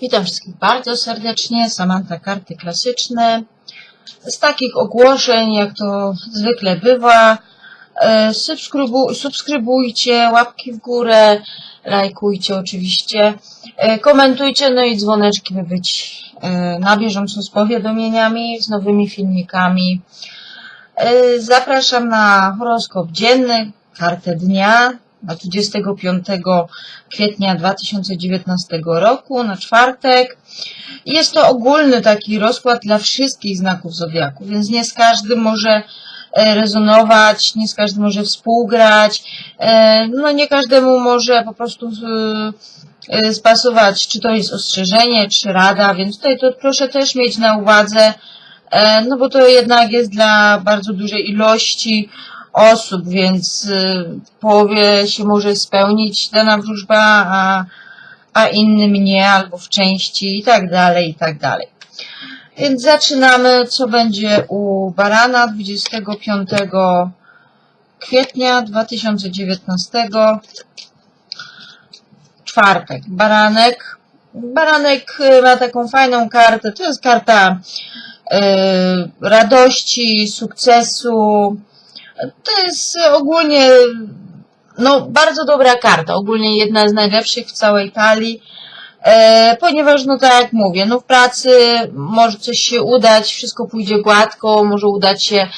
Witam wszystkich bardzo serdecznie. Samanta Karty Klasyczne. Z takich ogłoszeń, jak to zwykle bywa, e, subskrybu- subskrybujcie, łapki w górę, lajkujcie oczywiście, e, komentujcie, no i dzwoneczki, by być e, na bieżąco z powiadomieniami, z nowymi filmikami. Zapraszam na horoskop dzienny, kartę dnia 25 kwietnia 2019 roku, na czwartek. Jest to ogólny taki rozkład dla wszystkich znaków zodiaku, więc nie z każdym może e, rezonować, nie z każdym może współgrać, e, no nie każdemu może po prostu e, spasować, czy to jest ostrzeżenie, czy rada, więc tutaj to proszę też mieć na uwadze, no bo to jednak jest dla bardzo dużej ilości osób, więc y, w połowie się może spełnić dana wróżba, a, a innym nie, albo w części i tak dalej, i tak dalej. Więc zaczynamy, co będzie u Barana 25 kwietnia 2019. Czwartek. Baranek. Baranek y, ma taką fajną kartę. To jest karta y, radości, sukcesu, to jest ogólnie no, bardzo dobra karta, ogólnie jedna z najlepszych w całej talii, ponieważ, no tak jak mówię, no w pracy może coś się udać, wszystko pójdzie gładko, może udać się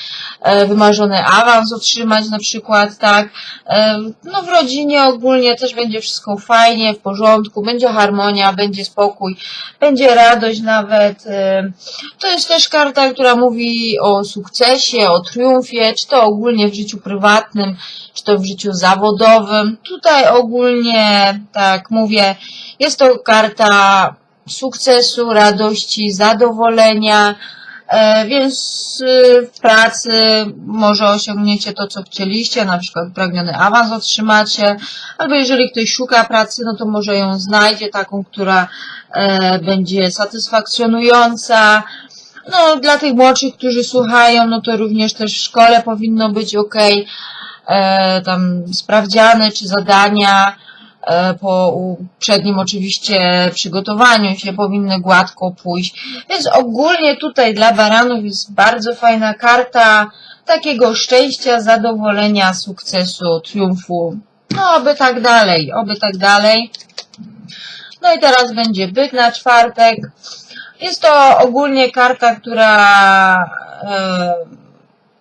e, wymarzony awans otrzymać na przykład, tak, e, no w rodzinie ogólnie też będzie wszystko fajnie, w porządku, będzie harmonia, będzie spokój, będzie radość nawet, e, to jest też karta, która mówi o sukcesie, o triumfie, czy to ogólnie w życiu prywatnym, czy to w życiu zawodowym. Tutaj ogólnie, tak mówię, jest to karta sukcesu, radości, zadowolenia, e, więc y, w pracy może osiągniecie to, co chcieliście, na przykład pragniony awans otrzymacie, albo jeżeli ktoś szuka pracy, no to może ją znajdzie, taką, która e, będzie satysfakcjonująca, no, dla tych młodszych, którzy słuchają, no to również też w szkole powinno być ok, e, tam sprawdziany czy zadania po uprzednim oczywiście przygotowaniu się powinny gładko pójść. Więc ogólnie tutaj dla baranów jest bardzo fajna karta takiego szczęścia, zadowolenia, sukcesu, triumfu. No, oby tak dalej, oby tak dalej. No i teraz będzie byk na czwartek. Jest to ogólnie karta, która e,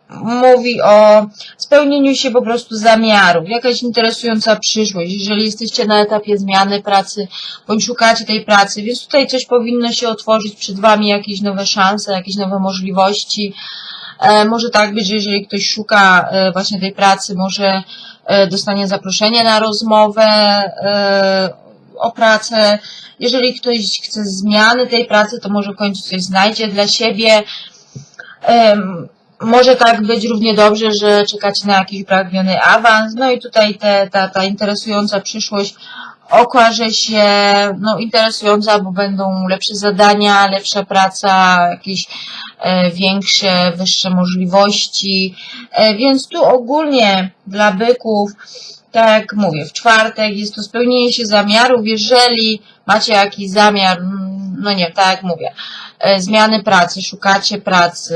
mówi o spełnieniu się po prostu zamiarów, jakaś interesująca przyszłość, jeżeli jesteście na etapie zmiany pracy, bądź szukacie tej pracy, więc tutaj coś powinno się otworzyć przed Wami, jakieś nowe szanse, jakieś nowe możliwości. E, może tak być, że jeżeli ktoś szuka e, właśnie tej pracy, może e, dostanie zaproszenie na rozmowę o pracę. Jeżeli ktoś chce zmiany tej pracy, to może w końcu coś znajdzie dla siebie. Może tak być równie dobrze, że czekacie na jakiś pragniony awans. No i tutaj te, ta, ta interesująca przyszłość okaże się no, interesująca, bo będą lepsze zadania, lepsza praca, jakieś e, większe, wyższe możliwości. E, więc tu ogólnie dla byków, tak jak mówię, w czwartek jest to spełnienie się zamiarów, jeżeli macie jakiś zamiar, mm, no nie, tak jak mówię, e, zmiany pracy, szukacie pracy,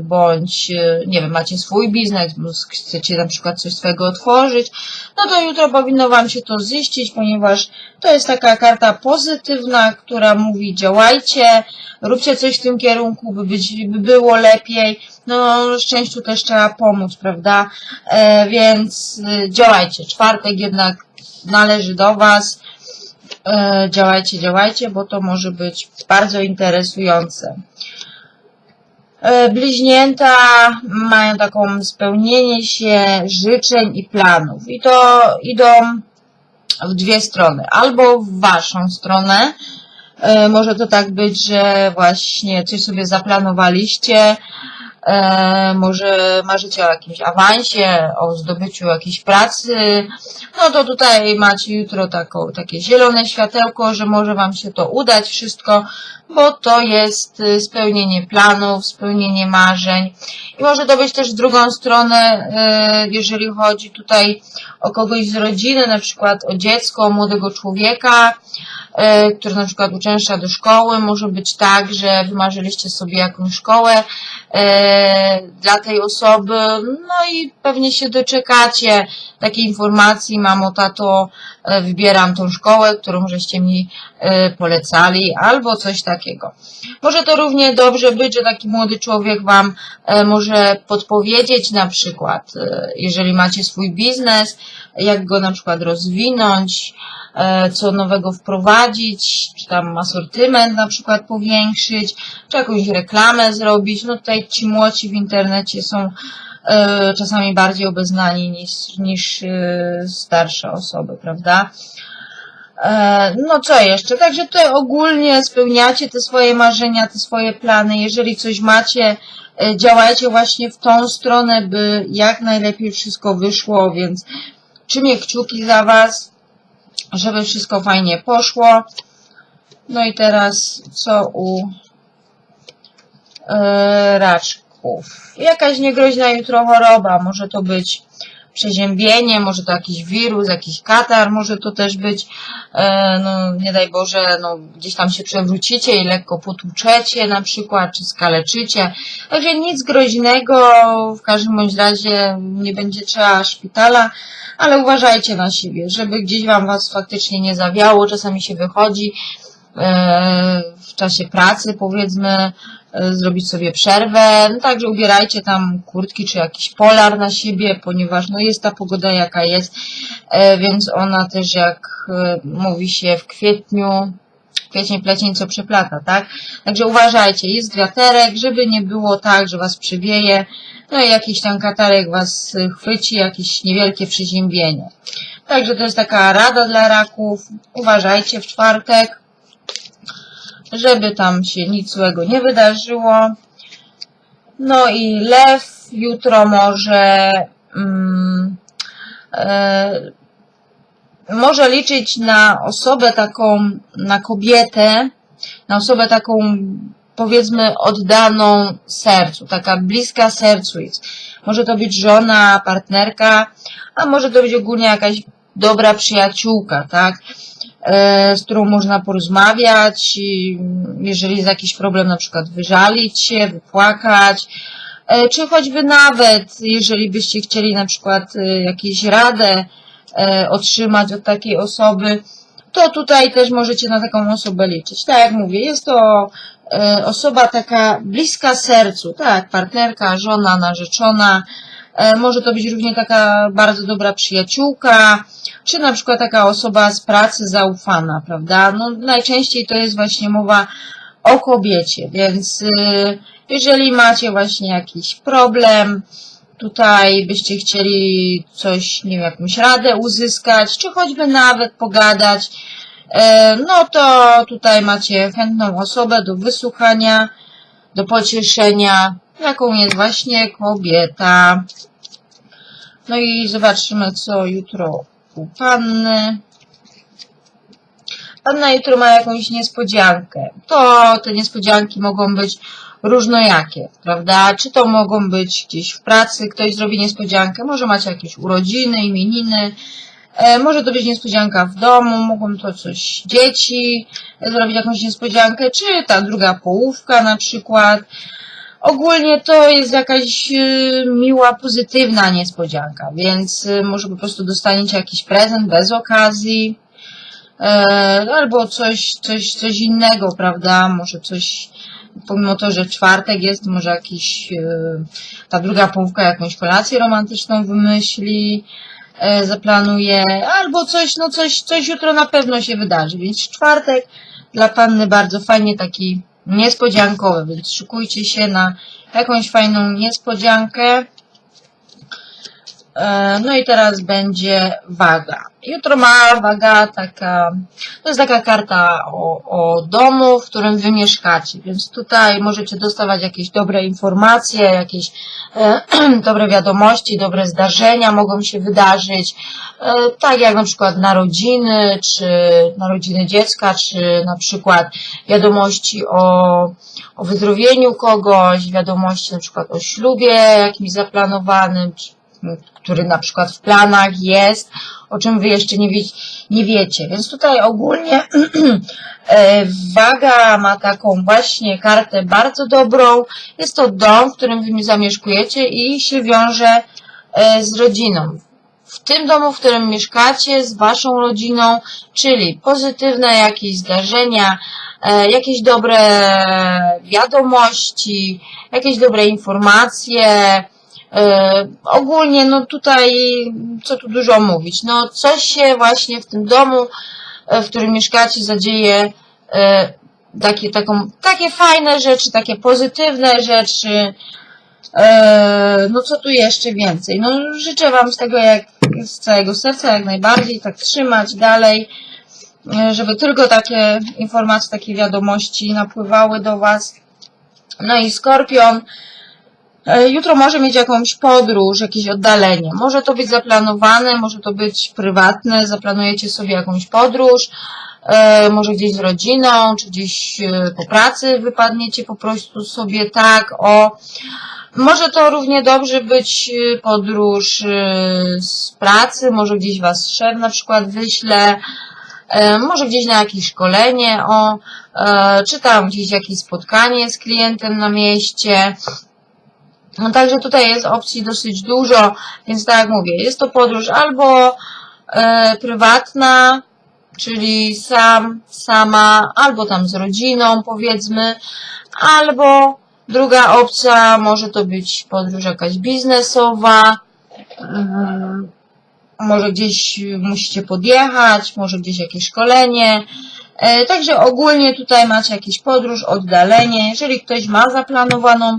bądź, e, nie wiem, macie swój biznes, chcecie na przykład coś swojego otworzyć, no to jutro powinno Wam się to ziścić, ponieważ to jest taka karta pozytywna, która mówi działajcie, róbcie coś w tym kierunku, by, być, by było lepiej, no szczęściu też trzeba pomóc, prawda, e, więc e, działajcie, czwartek jednak należy do Was, e, działajcie, działajcie, bo to może być bardzo interesujące. E, Bliźnięta mają taką spełnienie się życzeń i planów i to idą w dwie strony. Albo w waszą stronę, e, może to tak być, że właśnie coś sobie zaplanowaliście, może marzycie o jakimś awansie, o zdobyciu jakiejś pracy, no to tutaj macie jutro taką, takie zielone światełko, że może Wam się to udać wszystko, bo to jest y, spełnienie planów, spełnienie marzeń. I może to być też w drugą stronę, y, jeżeli chodzi tutaj o kogoś z rodziny, na przykład o dziecko, o młodego człowieka, y, który na przykład uczęszcza do szkoły. Może być tak, że wymarzyliście sobie jakąś szkołę dla tej osoby, no i pewnie się doczekacie takiej informacji, mamo, tato, e, wybieram tą szkołę, którą żeście mi e, polecali, albo coś takiego. Może to równie dobrze być, że taki młody człowiek Wam e, może podpowiedzieć na przykład, jeżeli macie swój biznes, jak go na przykład rozwinąć, co nowego wprowadzić, czy tam asortyment na przykład powiększyć, czy jakąś reklamę zrobić. No tutaj ci młodzi w internecie są E, czasami bardziej obeznani niż, niż e, starsze osoby, prawda? E, no co jeszcze? Także tutaj ogólnie spełniacie te swoje marzenia, te swoje plany. Jeżeli coś macie, działajcie właśnie w tą stronę, by jak najlepiej wszystko wyszło, więc trzymię kciuki za Was, żeby wszystko fajnie poszło. No i teraz co u yy, raczki? Jakaś niegroźna jutro choroba, może to być przeziębienie, może to jakiś wirus, jakiś katar, może to też być, e, no nie daj Boże, no gdzieś tam się przewrócicie i lekko potłuczecie na przykład, czy skaleczycie. Także nic groźnego, w każdym bądź razie nie będzie trzeba szpitala, ale uważajcie na siebie, żeby gdzieś wam was faktycznie nie zawiało, czasami się wychodzi e, w czasie pracy powiedzmy, zrobić sobie przerwę. No, także ubierajcie tam kurtki czy jakiś polar na siebie, ponieważ no jest ta pogoda jaka jest, e, więc ona też jak e, mówi się w kwietniu, kwiecień, plecień, co przeplata, tak? Także uważajcie, jest wiaterek, żeby nie było tak, że was przywieje, no i jakiś tam katarek was chwyci, jakieś niewielkie przeziębienie. Także to jest taka rada dla raków. Uważajcie w czwartek żeby tam się nic złego nie wydarzyło. No i lew jutro może mm, e, może liczyć na osobę taką, na kobietę, na osobę taką powiedzmy oddaną sercu, taka bliska sercu jest. Może to być żona, partnerka, a może to być ogólnie jakaś dobra przyjaciółka, tak? E, z którą można porozmawiać, jeżeli jest jakiś problem, na przykład wyżalić się, wypłakać, e, czy choćby nawet, jeżeli byście chcieli na przykład e, jakieś radę otrzymać od takiej osoby, to tutaj też możecie na taką osobę liczyć. Tak jak mówię, jest to osoba taka bliska sercu, tak, partnerka, żona, narzeczona, może to być również taka bardzo dobra przyjaciółka, czy na przykład taka osoba z pracy zaufana, prawda? No, najczęściej to jest właśnie mowa o kobiecie, więc y, jeżeli macie właśnie jakiś problem, tutaj byście chcieli coś, nie wiem, jakąś radę uzyskać, czy choćby nawet pogadać, e, no to tutaj macie chętną osobę do wysłuchania, do pocieszenia, jaką jest właśnie kobieta. No i zobaczymy, co jutro u panny. Panna jutro ma jakąś niespodziankę. To te niespodzianki mogą być różnojakie, prawda? Czy to mogą być gdzieś w pracy, ktoś zrobi niespodziankę, może macie jakieś urodziny, imieniny, e, może to być niespodzianka w domu, mogą to coś dzieci zrobić jakąś niespodziankę, czy ta druga połówka na przykład. Ogólnie to jest jakaś y, miła, pozytywna niespodzianka, więc y, może po prostu dostaniecie jakiś prezent bez okazji, e, albo coś, coś, coś innego, prawda? Może coś, pomimo to, że czwartek jest, może jakiś, y, ta druga połówka jakąś kolację romantyczną wymyśli, e, zaplanuje, albo coś, no coś, coś jutro na pewno się wydarzy, więc czwartek dla panny bardzo fajnie taki niespodziankowe, więc szykujcie się na jakąś fajną niespodziankę. E, No i teraz będzie waga. Jutro ma waga taka, to jest taka karta o, o domu, w którym wy mieszkacie, więc tutaj możecie dostawać jakieś dobre informacje, jakieś e, dobre wiadomości, dobre zdarzenia mogą się wydarzyć, e, tak jak na przykład narodziny, czy narodziny dziecka, czy na przykład wiadomości o, o wyzdrowieniu kogoś, wiadomości na przykład o ślubie jakimś zaplanowanym, czy który na przykład w planach jest, o czym wy jeszcze nie, wie, nie wiecie. Więc tutaj ogólnie e, waga ma taką właśnie kartę bardzo dobrą. Jest to dom, w którym wy zamieszkujecie i się wiąże e, z rodziną. W tym domu, w którym mieszkacie, z waszą rodziną, czyli pozytywne jakieś zdarzenia, e, jakieś dobre wiadomości, jakieś dobre informacje, ogólnie, no tutaj, co tu dużo mówić, no coś się właśnie w tym domu, e, w którym mieszkacie, zadzieje, e, takie, taką, takie fajne rzeczy, takie pozytywne rzeczy, e, no co tu jeszcze więcej, no życzę Wam z tego jak, z całego serca jak najbardziej, tak trzymać dalej, e, żeby tylko takie informacje, takie wiadomości napływały do Was. No i Skorpion, E, Jutro może mieć jakąś podróż, jakieś oddalenie. Może to być zaplanowane, może to być prywatne, zaplanujecie sobie jakąś podróż, e, może gdzieś z rodziną, czy gdzieś e, po pracy wypadniecie po prostu sobie tak, o. Może to równie dobrze być podróż z pracy, może gdzieś was szef na przykład wyśle, może gdzieś na jakieś szkolenie, o, czy tam gdzieś jakieś spotkanie z klientem na mieście, no także tutaj jest opcji dosyć dużo, więc tak jak mówię, jest to podróż albo e, prywatna, czyli sam, sama, albo tam z rodziną powiedzmy, albo druga opcja może to być podróż jakaś biznesowa, e, może gdzieś musicie podjechać, może gdzieś jakieś szkolenie, e, Także ogólnie tutaj macie jakieś podróż, oddalenie. Jeżeli ktoś ma zaplanowaną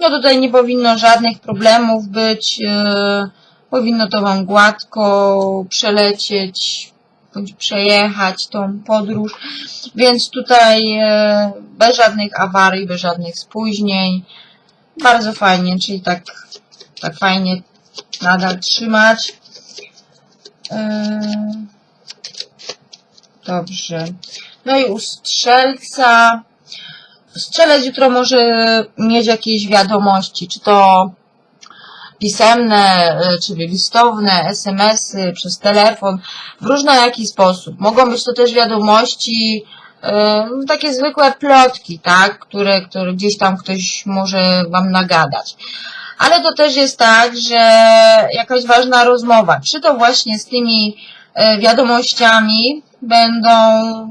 no tutaj nie powinno żadnych problemów być. e, Powinno to Wam gładko przelecieć, bądź przejechać tą podróż. Więc tutaj e, bez żadnych awarii, bez żadnych spóźnień. Bardzo fajnie, czyli tak, tak fajnie nadal trzymać. E, Dobrze. No i u strzelca strzelec jutro może mieć jakieś wiadomości, czy to pisemne, y, czyli listowne, SMS-y, przez telefon, w różny jaki sposób. Mogą być to też wiadomości, y, takie zwykłe plotki, tak, które, które gdzieś tam ktoś może wam nagadać. Ale to też jest tak, że jakaś ważna rozmowa, czy to właśnie z tymi y, wiadomościami, będą,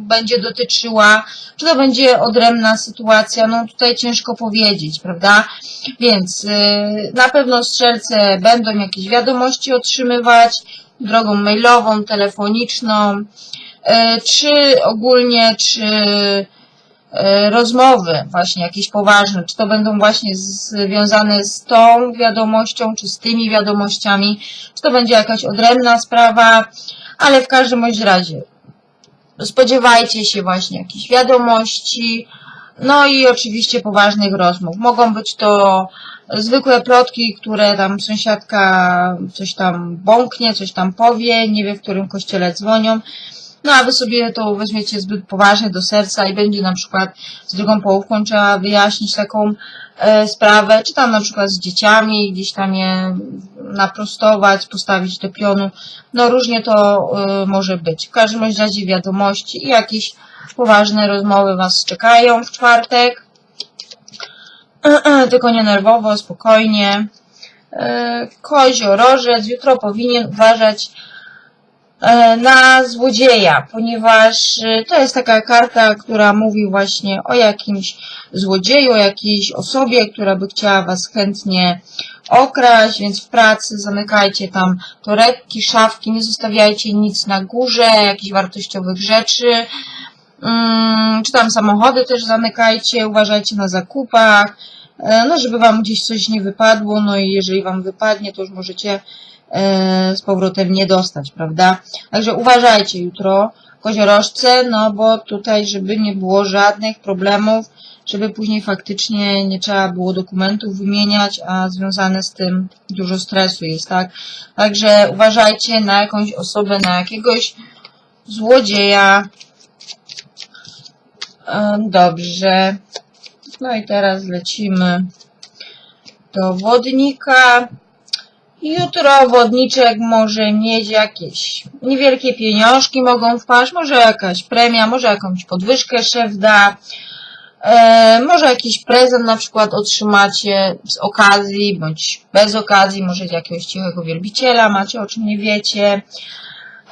będzie dotyczyła, czy to będzie odrębna sytuacja, no tutaj ciężko powiedzieć, prawda? Więc yy, na pewno strzelce będą jakieś wiadomości otrzymywać drogą mailową, telefoniczną, yy, czy ogólnie, czy yy, rozmowy właśnie jakieś poważne, czy to będą właśnie związane z tą wiadomością, czy z tymi wiadomościami, czy to będzie jakaś odrębna sprawa, ale w każdym bądź razie spodziewajcie się właśnie jakichś wiadomości, no i oczywiście poważnych rozmów. Mogą być to zwykłe plotki, które tam sąsiadka coś tam bąknie, coś tam powie, nie wie w którym kościele dzwonią. No a wy sobie to weźmiecie zbyt poważnie do serca i będzie na przykład z drugą połówką trzeba wyjaśnić taką e, sprawę, czy tam na przykład z dzieciami, gdzieś tam je naprostować, postawić do pionu. No różnie to e, może być. W każdym razie wiadomości i jakieś poważne rozmowy was czekają w czwartek. Tylko nie nerwowo, spokojnie. E, Kozio, rożec, jutro powinien uważać na złodzieja, ponieważ e, to jest taka karta, która mówi właśnie o jakimś złodzieju, o jakiejś osobie, która by chciała Was chętnie okraść, więc w pracy zamykajcie tam torebki, szafki, nie zostawiajcie nic na górze, jakichś wartościowych rzeczy, hmm, czy tam samochody też zamykajcie, uważajcie na zakupach, e, no żeby Wam gdzieś coś nie wypadło, no i jeżeli Wam wypadnie, to już możecie e, z powrotem nie dostać, prawda? Także uważajcie jutro, koziorożce, no bo tutaj, żeby nie było żadnych problemów, żeby później faktycznie nie trzeba było dokumentów wymieniać, a związane z tym dużo stresu jest, tak? Także uważajcie na jakąś osobę, na jakiegoś złodzieja. E, Dobrze. No i teraz lecimy do wodnika. Jutro wodniczek może mieć jakieś niewielkie pieniążki mogą wpaść, może jakaś premia, może jakąś podwyżkę szef da, e, może jakiś prezent na przykład otrzymacie z okazji, bądź bez okazji, może jakiegoś cichego wielbiciela macie, o czym nie wiecie.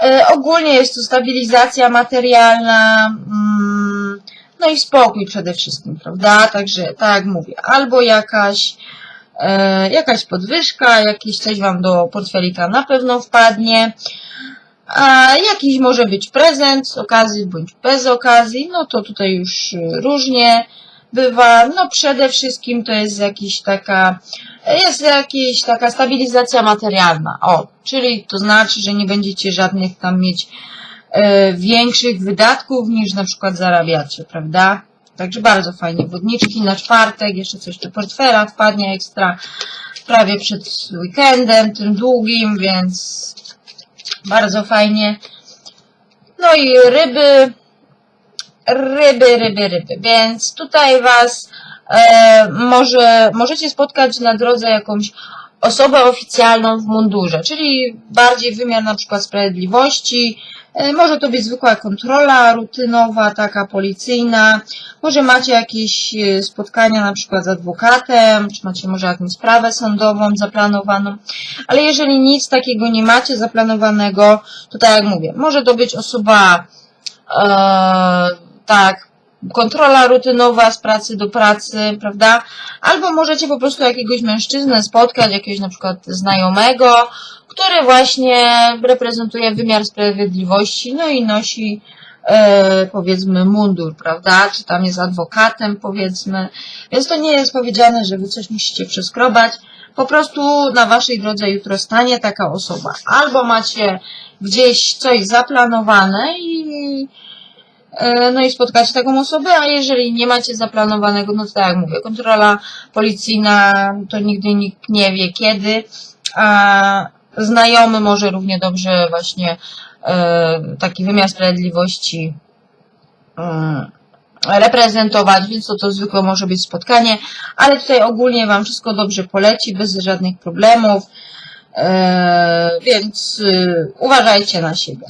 E, ogólnie jest to stabilizacja materialna, mm, no i spokój przede wszystkim, prawda? Także, tak jak mówię, albo jakaś, jakaś podwyżka, jakiś coś Wam do portfelika na pewno wpadnie, a jakiś może być prezent z okazji bądź bez okazji, no to tutaj już różnie bywa. No przede wszystkim to jest jakiś taka, jest jakaś taka stabilizacja materialna. O, czyli to znaczy, że nie będziecie żadnych tam mieć e, większych wydatków niż na przykład zarabiacie, prawda? Także bardzo fajnie. Wodniczki na czwartek, jeszcze coś do portfela wpadnie ekstra prawie przed weekendem, tym długim, więc bardzo fajnie. No i ryby, ryby, ryby, ryby. Więc tutaj Was e, może, możecie spotkać na drodze jakąś osobę oficjalną w mundurze, czyli bardziej wymiar na przykład sprawiedliwości. E, może to być zwykła kontrola rutynowa, taka policyjna. Może macie jakieś e, spotkania na przykład z adwokatem, czy macie może jakąś sprawę sądową zaplanowaną. Ale jeżeli nic takiego nie macie zaplanowanego, to tak jak mówię, może to być osoba e, tak, kontrola rutynowa z pracy do pracy, prawda? Albo możecie po prostu jakiegoś mężczyznę spotkać, jakiegoś na przykład znajomego, który właśnie reprezentuje wymiar sprawiedliwości, no i nosi e, powiedzmy mundur, prawda? Czy tam jest adwokatem, powiedzmy. Więc to nie jest powiedziane, że wy coś musicie przeskrobać. Po prostu na waszej drodze jutro stanie taka osoba. Albo macie gdzieś coś zaplanowane i no i spotkacie taką osobę, a jeżeli nie macie zaplanowanego, no to tak jak mówię, kontrola policyjna to nigdy nikt nie wie kiedy, a znajomy może równie dobrze właśnie e, taki wymiar sprawiedliwości mm, reprezentować, więc to, to zwykle może być spotkanie, ale tutaj ogólnie Wam wszystko dobrze poleci, bez żadnych problemów, e, więc y, uważajcie na siebie.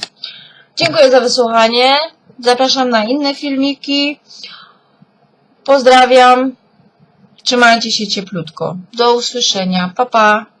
Dziękuję za wysłuchanie. Zapraszam na inne filmiki. Pozdrawiam. Trzymajcie się cieplutko. Do usłyszenia. Pa, pa.